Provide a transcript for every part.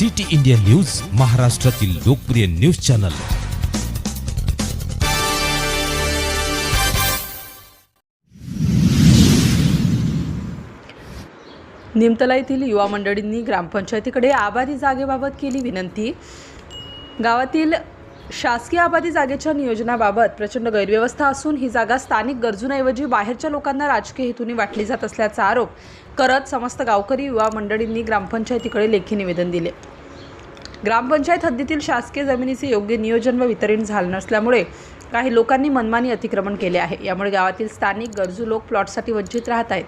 City India news महाराष्ट्रातील लोकप्रिय news channel. Nimtala येथील युवा मंडळींनी ग्रामपंचायतीकडे आबादी जागेबाबत केली विनंती. गावातील शासकीय आबादी जागेच्या नियोजनाबाबत प्रचंड गैरव्यवस्था असून ही जागा स्थानिक गरजूंऐवजी बाहेरच्या लोकांना राजकीय हेतूने वाटली जात असल्याचा आरोप करत समस्त गावकरी युवा मंडळींनी ग्रामपंचायतीकडे लेखी निवेदन दिले. ग्रामपंचायत हद्दीतील शासकीय जमिनीचे योग्य नियोजन व वितरण झालं नसल्यामुळे काही लोकांनी मनमानी अतिक्रमण केले आहे. यामुळे गावातील स्थानिक गरजू लोक प्लॉटसाठी वंचित राहत आहेत.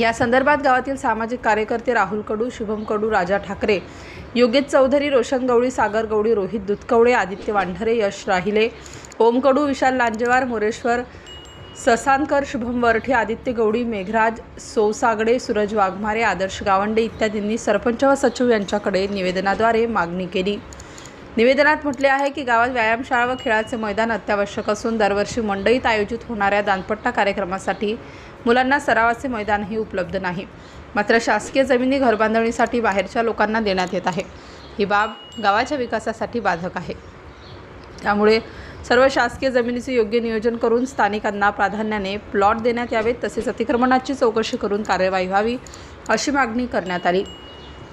या संदर्भात गावातील सामाजिक कार्यकर्ते राहुल कडू शुभम कडू राजा ठाकरे योगेश चौधरी रोशन गवळी सागर गवळी रोहित दुधकवडे आदित्य वांढरे यश राहिले ओम कडू विशाल लांजेवार मोरेश्वर ससानकर शुभम वरठे आदित्य गवडी मेघराज सोसागडे सूरज वाघमारे आदर्श गावंडे इत्यादींनी सरपंच व सचिव यांच्याकडे निवेदनाद्वारे मागणी केली. निवेदनात म्हटले आहे की गावात व्यायामशाळा व खेळाचे मैदान अत्यावश्यक असून दरवर्षी मंडईत आयोजित होणाऱ्या दानपट्टा कार्यक्रमासाठी मुलांना सरावाचे मैदानही उपलब्ध नाही. मात्र शासकीय जमिनी घरबांधणीसाठी बाहेरच्या लोकांना देण्यात येत आहे. ही बाब गावाच्या विकासासाठी बाधक आहे. त्यामुळे सर्व शासकीय जमिनीचे योग्य नियोजन करून स्थानिकांना प्राधान्याने प्लॉट देण्यात यावेत तसेच अतिक्रमणाची चौकशी करून कार्यवाही व्हावी अशी मागणी करण्यात आली.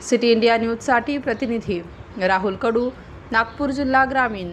सिटी इंडिया न्यूजसाठी प्रतिनिधी राहुल कडू नागपूर जिल्हा ग्रामीण.